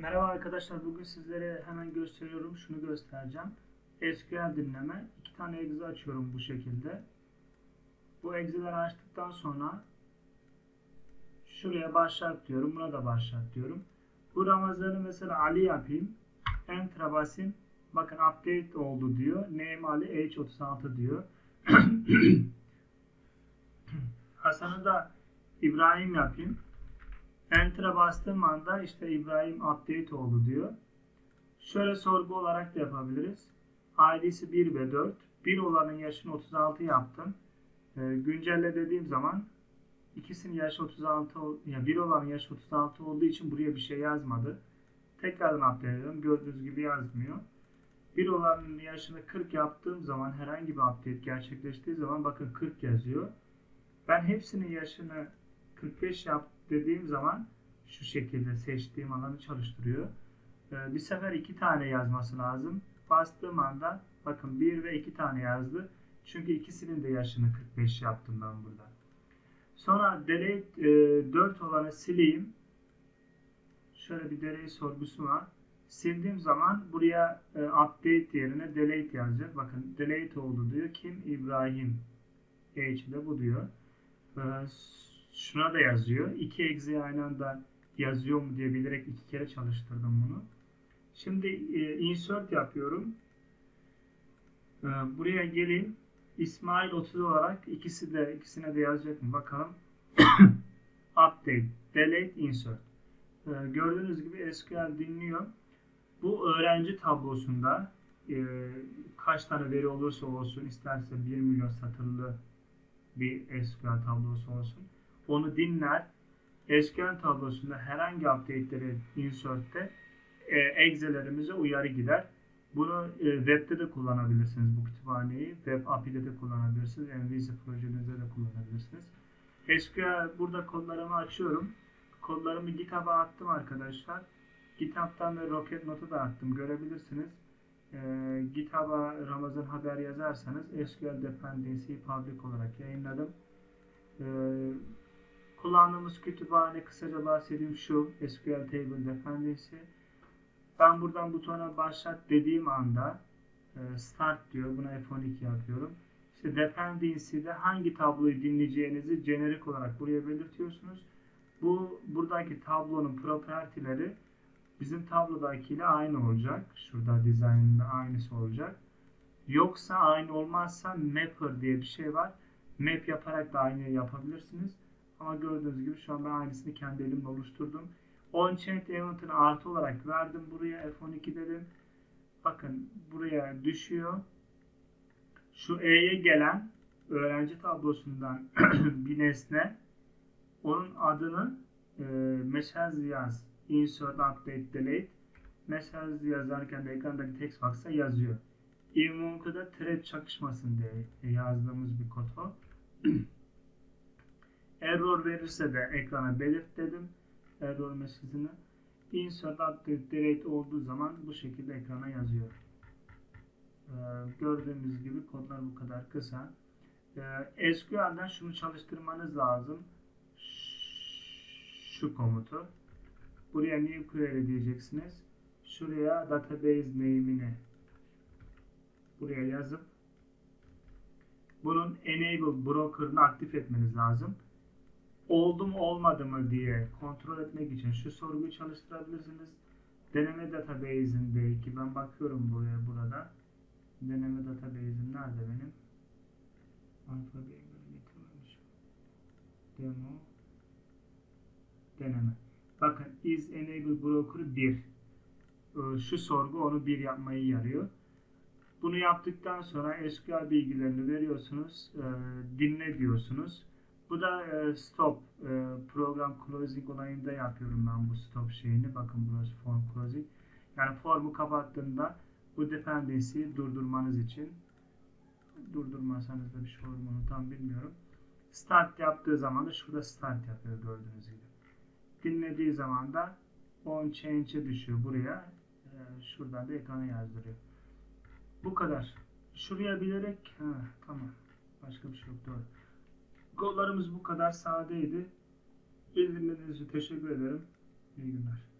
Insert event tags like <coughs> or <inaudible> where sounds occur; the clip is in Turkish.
Merhaba arkadaşlar. Bugün sizlere hemen gösteriyorum. Şunu göstereceğim. SQL dinleme. İki tane exe açıyorum bu şekilde. Bu exe'leri açtıktan sonra şuraya başlat diyorum. Buna da başlat diyorum. Bu Ramazan'ı mesela Ali yapayım. Enter'a basayım. Bakın update oldu diyor. Name Ali H36 diyor. <clears throat> Hasan'ı da İbrahim yapayım. Enter'a bastığım anda işte İbrahim update oldu diyor. Şöyle sorgu olarak da yapabiliriz. ID'si 1 ve 4. 1 olanın yaşını 36 yaptım. Ee, güncelle dediğim zaman ikisinin yaşı 36 ol- ya bir olanın yaşı 36 olduğu için buraya bir şey yazmadı. Tekrardan update ediyorum. Gördüğünüz gibi yazmıyor. Bir olanın yaşını 40 yaptığım zaman herhangi bir update gerçekleştiği zaman bakın 40 yazıyor. Ben hepsinin yaşını 45 yap dediğim zaman şu şekilde seçtiğim alanı çalıştırıyor. Ee, bir sefer iki tane yazması lazım. Bastığım anda bakın bir ve iki tane yazdı. Çünkü ikisinin de yaşını 45 yaptım ben burada. Sonra delete e, 4 olanı sileyim. Şöyle bir delete sorgusu var. Sildiğim zaman buraya e, update yerine delete yazacak. Bakın delete oldu diyor. Kim? İbrahim. H de bu diyor. Ee, şuna da yazıyor. İki exe aynı anda yazıyor mu diye bilerek iki kere çalıştırdım bunu. Şimdi e, insert yapıyorum. Ee, buraya geleyim. İsmail 30 olarak ikisi de ikisine de yazacak mı bakalım. <coughs> Update, delete, insert. Ee, gördüğünüz gibi SQL dinliyor. Bu öğrenci tablosunda e, kaç tane veri olursa olsun isterse 1 milyon satırlı bir SQL tablosu olsun. Onu dinler. SQL tablosunda herhangi update'leri insert'te e, exe'lerimize uyarı gider. Bunu e, web'de de kullanabilirsiniz bu kütüphaneyi. Web API'de de kullanabilirsiniz. MVC projenizde de kullanabilirsiniz. SQL burada kodlarımı açıyorum. Kodlarımı GitHub'a attım arkadaşlar. GitHub'tan ve Rocket Note'u da attım. Görebilirsiniz. E, GitHub'a Ramazan haber yazarsanız SQL Dependency'yi public olarak yayınladım. E, kullandığımız kütüphane kısaca bahsedeyim şu SQL Table Dependency. Ben buradan butona başlat dediğim anda e, start diyor. Buna F12 yapıyorum. İşte dependency'de hangi tabloyu dinleyeceğinizi jenerik olarak buraya belirtiyorsunuz. Bu buradaki tablonun propertileri bizim tablodakiyle aynı olacak. Şurada dizaynında aynısı olacak. Yoksa aynı olmazsa mapper diye bir şey var. Map yaparak da aynı yapabilirsiniz. Ama gördüğünüz gibi şu an ben aynısını kendi elimle oluşturdum. On-chain event'ını artı olarak verdim buraya F12 dedim. Bakın buraya düşüyor. Şu E'ye gelen öğrenci tablosundan <clears throat> bir nesne onun adını e, mesaj yaz insert update delete mesaj yazarken de ekrandaki text box'a yazıyor. Invoke'da thread çakışmasın diye yazdığımız bir kod o. <clears throat> Error verirse de ekrana belirt dedim. Error mesajını. Insert update delete olduğu zaman bu şekilde ekrana yazıyor. Ee, gördüğümüz gibi kodlar bu kadar kısa. Ee, SQL'den şunu çalıştırmanız lazım. Şu komutu. Buraya new query diyeceksiniz. Şuraya database name'ini buraya yazıp bunun enable broker'ını aktif etmeniz lazım. Oldu mu olmadı mı diye kontrol etmek için şu sorguyu çalıştırabilirsiniz. Deneme database'inde ki ben bakıyorum buraya burada. Deneme database'im nerede benim? Alfabeyi getirmemiş. Demo deneme. Bakın is enable broker 1. Ee, Şu sorgu onu 1 yapmayı yarıyor. Bunu yaptıktan sonra SQL bilgilerini veriyorsunuz. e, Dinle diyorsunuz. Bu da e, stop e, program closing olayında yapıyorum ben bu stop şeyini. Bakın burası form closing. Yani formu kapattığında bu dependency'yi durdurmanız için durdurmasanız da bir şey olur mu tam bilmiyorum. Start yaptığı zaman da şurada start yapıyor gördüğünüz gibi dinlediği zaman da on change'e düşüyor buraya. Ee, şuradan da ekrana yazdırıyor. Bu kadar. Şuraya bilerek ha, tamam. Başka bir şey yok doğru. Gollarımız bu kadar sadeydi. İyi dinlediğiniz için teşekkür ederim. İyi günler.